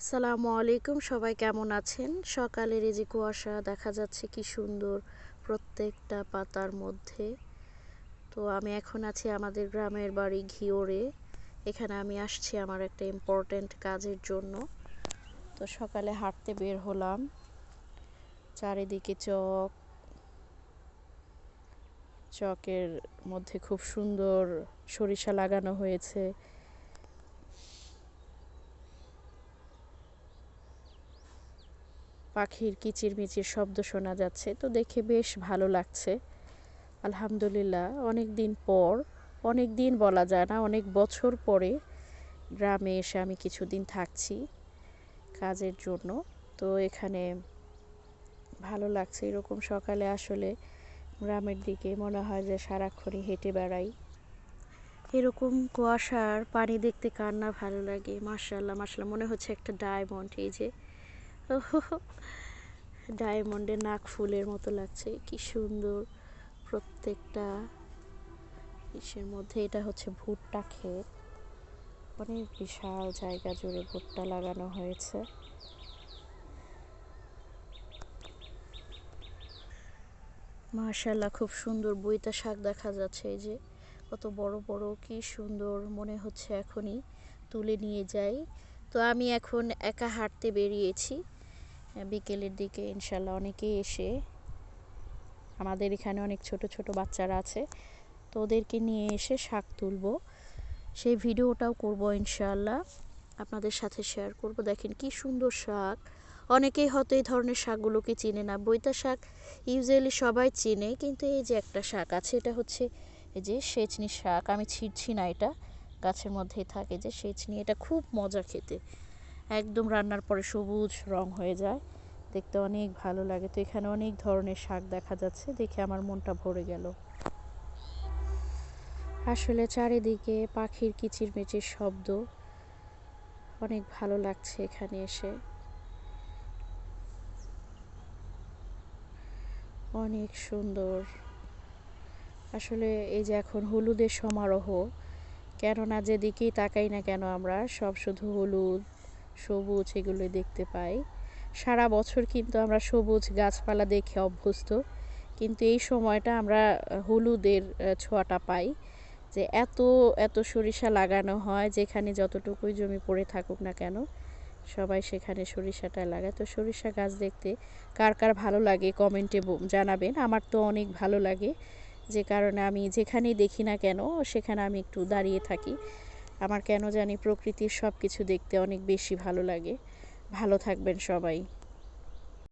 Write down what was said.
আসসালামু আলাইকুম, সবাই কেমন আছেন? সকালের এই যে কুয়াশা, দেখা যাচ্ছে কি সুন্দর প্রত্যেকটা পাতার মধ্যে। তো আমি এখন আছি আমাদের গ্রামের বাড়ি ঘিওরে। এখানে আমি আসছি আমার একটা ইম্পর্ট্যান্ট কাজের জন্য। তো সকালে হাঁটতে বের হলাম। চারিদিকে চক, চকের মধ্যে খুব সুন্দর সরিষা লাগানো হয়েছে। পাখির কিচিরমিচির শব্দ শোনা যাচ্ছে। তো দেখে বেশ ভালো লাগছে। আলহামদুলিল্লাহ, অনেক দিন পর, অনেক দিন বলা যায় না, অনেক বছর পরে গ্রামে এসে আমি কিছুদিন থাকছি কাজের জন্য। তো এখানে ভালো লাগছে, এরকম সকালে আসলে গ্রামের দিকে মনে হয় যে সারাক্ষণই হেঁটে বেড়াই। এরকম কুয়াশার পানি দেখতে কার না ভালো লাগে? মার্শাল্লাহ মার্শাল্লাহ মনে হচ্ছে একটা ডায়মন্ড এই যে ডায়মন্ডের নাক ফুলের মতো লাগছে, কি সুন্দর প্রত্যেকটা ইসের মধ্যে। এটা হচ্ছে ভুট্টা ক্ষেত। অনেক বিশাল জায়গা জুড়ে ভুট্টা লাগানো হয়েছে। মাশাল্লাহ খুব সুন্দর বইতা শাক দেখা যাচ্ছে। এই যে কত বড় বড়, কি সুন্দর মনে হচ্ছে এখনই। তুলে নিয়ে যাই। তো আমি এখন একা হাঁটতে বেরিয়েছি। বিকেলের দিকে ইনশাল্লাহ অনেকেই এসে, আমাদের এখানে অনেক ছোট ছোট বাচ্চারা আছে, তো ওদেরকে নিয়ে এসে শাক তুলব। সেই ভিডিওটাও করব ইনশাল্লাহ, আপনাদের সাথে শেয়ার করব। দেখেন কি সুন্দর শাক। অনেকেই হয়তো এই ধরনের শাকগুলোকে চিনে না। বইতা শাক ইউজুয়ালি সবাই চিনে, কিন্তু এই যে একটা শাক আছে, এটা হচ্ছে এই যে সেচনি শাক। আমি ছিঁড়ছি না এটা, গাছের মধ্যেই থাকে যে সেচনি এটা খুব মজা খেতে। একদম রান্নার পরে সবুজ রং হয়ে যায়। দেখতে অনেক ভালো লাগে। তো এখানে অনেক ধরনের শাক দেখা যাচ্ছে। দেখে আমার মনটা ভরে গেল। আসলে চারিদিকে পাখির কিচিরমিচির শব্দ। অনেক ভালো লাগছে এখানে এসে। অনেক সুন্দর। আসলে এই যে এখন হলুদের সমারোহ, কেননা যেদিকেই তাকাই না কেন আমরা, সব শুধু হলুদ সবুজ এগুলো দেখতে পাই। সারা বছর কিন্তু আমরা সবুজ গাছপালা দেখে অভ্যস্ত। কিন্তু এই সময়টা আমরা হলুদের ছোঁয়াটা পাই যে এত এত সরিষা লাগানো হয় যেখানে যতটুকুই জমি পড়ে থাকুক না কেন, সবাই সেখানে সরিষাটা লাগায়। তো সরিষা গাছ দেখতে কার কার ভালো লাগে কমেন্টে জানাবেন। আমার তো অনেক ভালো লাগে। যে কারণে আমি যেখানেই দেখি না কেন, সেখানে আমি একটু দাঁড়িয়ে থাকি। আমার কেন জানি প্রকৃতির সব কিছু দেখতে অনেক বেশি ভালো লাগে। ভালো থাকবেন সবাই।